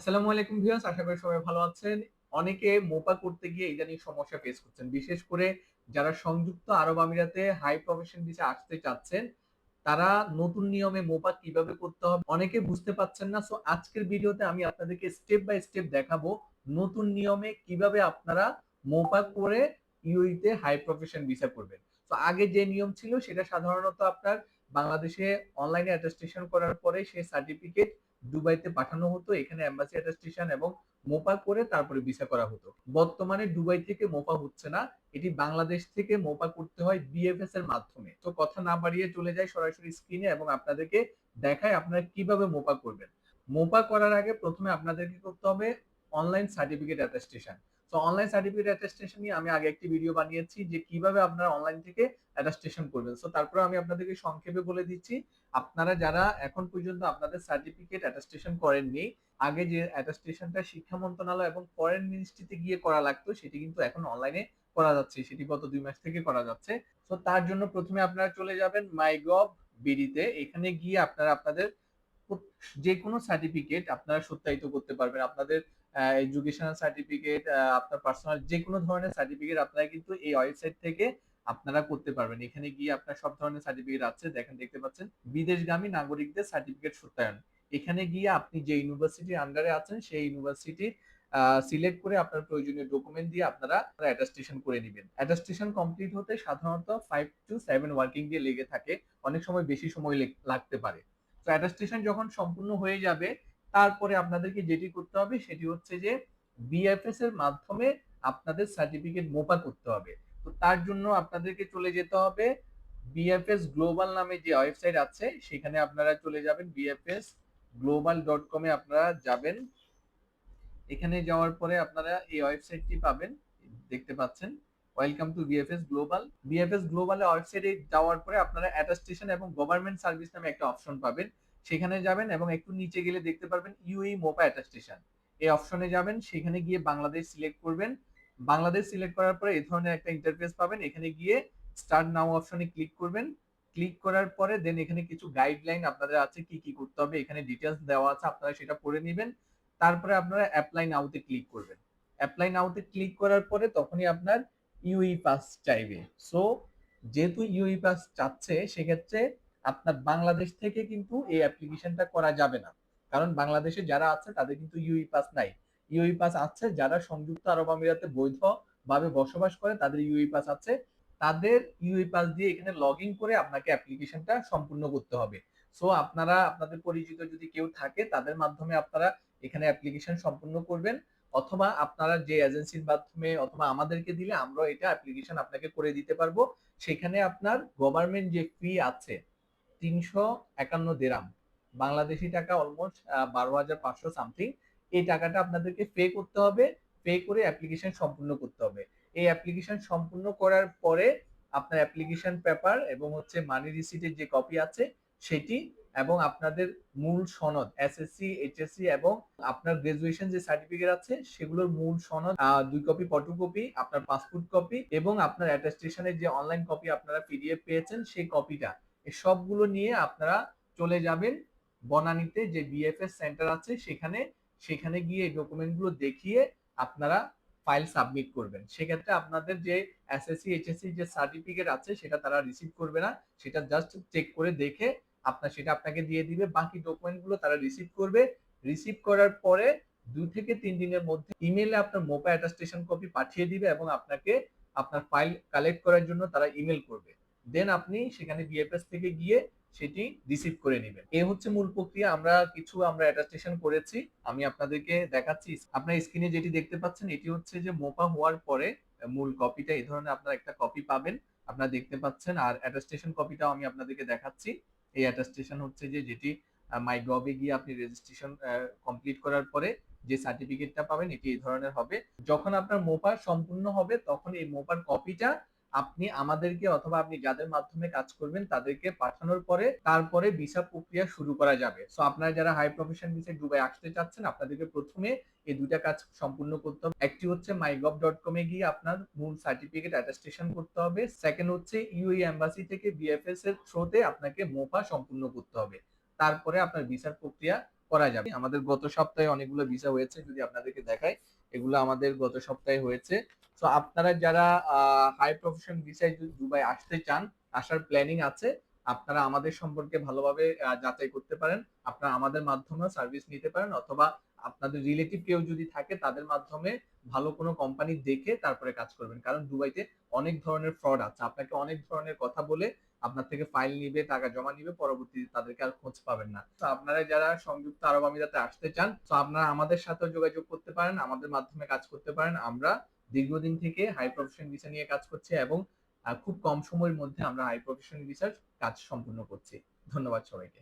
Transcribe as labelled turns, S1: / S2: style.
S1: আসসালামু আলাইকুম ভিউয়ার্স, আশা করি সবাই ভালো আছেন। অনেকে মোপা করতে গিয়ে ইদানিং সমস্যা ফেস করছেন। বিশেষ করে যারা সংযুক্ত আরব আমিরাতে হাই প্রফেশন ভিসা আসতে চাচ্ছেন, তারা নতুন নিয়মে মোপা কীভাবে করতে হবে অনেকে বুঝতে পারছেন না। সো আজকের ভিডিওতে আমি আপনাদেরকে স্টেপ বাই স্টেপ দেখাবো নতুন নিয়মে কীভাবে আপনারা মোপা করে ইউইতে হাই প্রফেশন ভিসা করবেন। তো আগে যে নিয়ম ছিল, সেটা সাধারণত আপনার বাংলাদেশে অনলাইনে অ্যাটাস্টেশন করার পরে সেই সার্টিফিকেট দুবাইতে পাঠানো হতো, এখানে এম্বাসি অ্যাটাস্টেশন এবং মোপা করে তারপরে ভিসা করা হতো। বর্তমানে দুবাই থেকে মোপা হচ্ছে না, এটি বাংলাদেশ থেকে মোপা করতে হয় বিএফএস এর মাধ্যমে। তো কথা না বাড়িয়ে চলে যায় সরাসরি স্ক্রিনে এবং আপনাদেরকে দেখায় আপনারা কীভাবে মোপা করবেন। মোপা করার আগে প্রথমে আপনাদেরকে করতে হবে অনলাইন সার্টিফিকেট অ্যাটাস্টেশন তো অনলাইন সার্টিফিকেট অ্যাটাস্টেশন নিয়ে আমি আগে একটি ভিডিও বানিয়েছি যে কীভাবে আপনারা অনলাইন থেকে অ্যাটাস্টেশন করবেন। সো তারপরে আমি আপনাদেরকে সংক্ষেপে বলে দিচ্ছি, আপনারা যারা এখন পর্যন্ত আপনাদের সার্টিফিকেট অ্যাটাস্টেশন করেননি, আগে যে অ্যাটাস্টেশনটা শিক্ষা মন্ত্রণালয় এবং ফরেন মিনিস্ট্রিতে গিয়ে করা লাগতো, সেটি কিন্তু এখন অনলাইনে করা যাচ্ছে, সেটি গত দুই মাস থেকে করা যাচ্ছে। তো তার জন্য প্রথমে আপনারা চলে যাবেন মাই মাইগভ বিডিতে এখানে গিয়ে আপনারা আপনাদের যে কোনো সার্টিফিকেট আপনারা সত্যায়িত করতে পারবেন। আপনাদের এডুকেশনাল সার্টিফিকেট আপনার পার্সোনাল যে কোনো ধরনের সার্টিফিকেট আপনারা কিন্তু এই ওয়েবসাইট থেকে আপনারা করতে পারবেন। এখানে গিয়ে আপনার সব ধরনের সার্টিফিকেট আছে, দেখেন, দেখতে পাচ্ছেন। বিদেশগামী নাগরিকদের সার্টিফিকেট সত্যায়ন। এখানে গিয়ে আপনি যে ইউনিভার্সিটির আন্ডারে আছেন, সেই ইউনিভার্সিটির সিলেক্ট করে আপনার প্রয়োজনীয় ডকুমেন্ট দিয়ে আপনারা অ্যাটাস্টেশন করে নেবেন। অ্যাটাস্টেশন কমপ্লিট হতে সাধারণত five to seven working day লেগে থাকে। অনেক সময় বেশি সময় লাগতে পারে। অ্যাটাস্টেশন যখন সম্পূর্ণ হয়ে যাবে, তারপরে আপনাদেরকে যেটি করতে হবে সেটি হচ্ছে যে বিএফএস এর মাধ্যমে আপনাদের সার্টিফিকেট মোপা করতে হবে। তো তার জন্য আপনাদেরকে চলে যেতে হবে বিএফএস গ্লোবাল নামে যে ওয়েবসাইট আছে, সেখানে আপনারা চলে যাবেন বিএফএস গ্লোবাল ডট কমে আপনারা যাবেন। এখানে যাওয়ার পরে আপনারা এই ওয়েবসাইটটি পাবেন, দেখতে পাচ্ছেন। Welcome to BFS global BFS গ্লোবালে ওয়েবসাইটে যাওয়ার পরে আপনারা অ্যাটাস্টেশন এবং গভর্নমেন্ট সার্ভিস নামে একটা অপশন পাবেন। সেখানে যাবেন এবং একটু নিচে গেলে দেখতে পারবেন ইউই মোপা অ্যাটাস্টেশন এই অপশনে যাবেন, সেখানে গিয়ে বাংলাদেশ সিলেক্ট করবেন। বাংলাদেশ সিলেক্ট করার পরে এই ধরনের একটা ইন্টারফেস পাবেন। এখানে গিয়ে স্টার্ট নাও অপশনে ক্লিক করবেন। ক্লিক করার পরে দেন এখানে কিছু গাইডলাইন আপনাদের আছে, কি কি করতে হবে, এখানে ডিটেলস দেওয়া আছে, আপনারা সেটা পড়ে নেবেন। তারপরে আপনারা অ্যাপ্লাই নাওতে ক্লিক করবেন। অ্যাপ্লাই নাওতে ক্লিক করার পরে তখনই আপনার ইউই পাস চাইবে। সো যেহেতু ইউই পাস চাচ্ছে, সেক্ষেত্রে আপনার বাংলাদেশ থেকে কিন্তু এই অ্যাপ্লিকেশনটা করা যাবে না। কারণ বাংলাদেশে যারা আছে, তাদের কিন্তু ইউই পাস নাই। ইউই পাস আছে, যারা সংযুক্ত আরব আমিরাতে বৈধভাবে বসবাস করে, তাদের ইউই পাস আছে। তাদের ইউই পাস দিয়ে এখানে লগ করে আপনাকে অ্যাপ্লিকেশনটা সম্পূর্ণ করতে হবে। সো আপনারা, আপনাদের পরিচিত যদি কেউ থাকে, তাদের মাধ্যমে আপনারা এখানে অ্যাপ্লিকেশন সম্পূর্ণ করবেন। অথবা আপনারা যে এজেন্সির মাধ্যমে অথবা আমাদেরকে দিলে আমরা এটা অ্যাপ্লিকেশন আপনাকে করে দিতে পারব। সেখানে আপনার গভর্নমেন্ট যে ফি আছে, তিনশো একান্ন দেরাম বাংলাদেশি টাকা অলমোস্ট বারো হাজার পাঁচশো সামথিং এই টাকাটা আপনাদেরকে পে করতে হবে পে করে অ্যাপ্লিকেশন সম্পূর্ণ করতে হবে। এই অ্যাপ্লিকেশন সম্পূর্ণ করার পরে আপনার অ্যাপ্লিকেশন পেপার এবং হচ্ছে মানি রিসিটের যে কপি আছে, সেটি এবং আপনাদের মূল সনদ এসএসসি এইচএসসি এবং আপনার গ্রাজুয়েশন যে সার্টিফিকেট আছে, সেগুলোর মূল সনদ দুই কপি ফটোকপি আপনার পাসপোর্ট কপি এবং আপনার অ্যাটাস্টেশনের যে অনলাইন কপি আপনারা পিডিএফ পেয়েছেন, সেই কপিটা সবগুলো নিয়ে আপনারা চলে যাবেন বনানীতে যে বিএফএস সেন্টার আছে, সেখানে সেখানে গিয়ে এই ডকুমেন্টগুলো দেখিয়ে আপনারা ফাইল সাবমিট করবেন। সেক্ষেত্রে আপনাদের যে এসএসসি এইচএসসি যে সার্টিফিকেট আছে, সেটা তারা রিসিভ করবে না। সেটা জাস্ট চেক করে দেখে আপনার সেটা আপনাকে দিয়ে দিবে, বাকি ডকুমেন্টগুলো তারা রিসিভ করবে। রিসিভ করার পরে দুই থেকে তিন দিনের মধ্যে ইমেলে আপনার মোপা অ্যাটাস্টেশন কপি পাঠিয়ে দিবে এবং আপনাকে আপনার ফাইল কালেক্ট করার জন্য তারা ইমেল করবে। দেন আপনি সেখানে বিএফএস থেকে গিয়ে সেটি রিসিভ করে নেবেন। এ হচ্ছে মূল প্রক্রিয়া। আমরা কিছু আমরা অ্যাটাস্টেশন করেছি। আমি আপনাদেরকে দেখাচ্ছি। আপনার স্ক্রিনে যেটি দেখতে পাচ্ছেন, এটি হচ্ছে যে মোপা হওয়ার পরে মূল কপিটা এই ধরনের আপনার একটা কপি পাবেন। আপনারা দেখতে পাচ্ছেন, আর অ্যাটাস্টেশন কপিটাও আমি আপনাদেরকে দেখাচ্ছি। এই অ্যাটাস্টেশন হচ্ছে যে যেটি মাই গভে গিয়ে আপনি রেজিস্ট্রেশন কমপ্লিট করার পরে যে সার্টিফিকেটটা পাবেন এটি এই ধরনের হবে। যখন আপনার মোপার সম্পূর্ণ হবে, তখন এই মোপার কপিটা আপনি আমাদেরকে অথবা আপনি যাদের মাধ্যমে কাজ করবেন, তাদেরকে পাঠানোর পরে তারপরে ভিসা প্রক্রিয়া শুরু করা যাবে। সো আপনারা যারা হাই প্রফেশন ভিসা দুবাই আসতে চাচ্ছেন, আপনাদেরকে প্রথমে এই দুইটা কাজ সম্পূর্ণ করতে হবে। একটি হচ্ছে মাইগভ ডট কমে গিয়ে আপনার মূল সার্টিফিকেট অ্যাটাস্টেশন করতে হবে। সেকেন্ড হচ্ছে ইউই এম্বাসি থেকে বিএফএস এর থ্রোতে আপনাকে মোফা সম্পূর্ণ করতে হবে। তারপরে আপনার ভিসার প্রক্রিয়া করা যাবে। আমাদের গত সপ্তাহে অনেকগুলো ভিসা হয়েছে, যদি আপনাদেরকে দেখাই, এগুলো আমাদের গত সপ্তাহে হয়েছে। তো আপনারা যারা হাই প্রফেশন ভিসায় দুবাই আসতে চান, আসার প্ল্যানিং আছে, আপনারা আমাদের সম্পর্কে ভালোভাবে যাচাই করতে পারেন। আপনারা আমাদের মাধ্যমে সার্ভিস নিতে পারেন, অথবা আপনাদের রিলেটিভ কেউ যদি থাকে, তাদের মাধ্যমে ভালো কোনো কোম্পানি দেখে তারপরে কাজ করবেন। কারণ দুবাইতে অনেক ধরনের ফ্রড আছে। আপনাকে অনেক ধরনের কথা বলে আপনার থেকে ফাইল নিবে, টাকা জমা নিবে, পরবর্তীতে তাদেরকে আর খোঁজ পাবেন না। তো আপনারা যারা সংযুক্ত আরব আমিরাতে আসতে চান, তো আপনারা আমাদের সাথেও যোগাযোগ করতে পারেন, আমাদের মাধ্যমে কাজ করতে পারেন। আমরা দীর্ঘদিন থেকে হাই প্রফেশন ভিসা নিয়ে কাজ করছি এবং খুব কম সময়ের মধ্যে আমরা হাই প্রফেশন ভিসার কাজ সম্পূর্ণ করছি। ধন্যবাদ সবাইকে।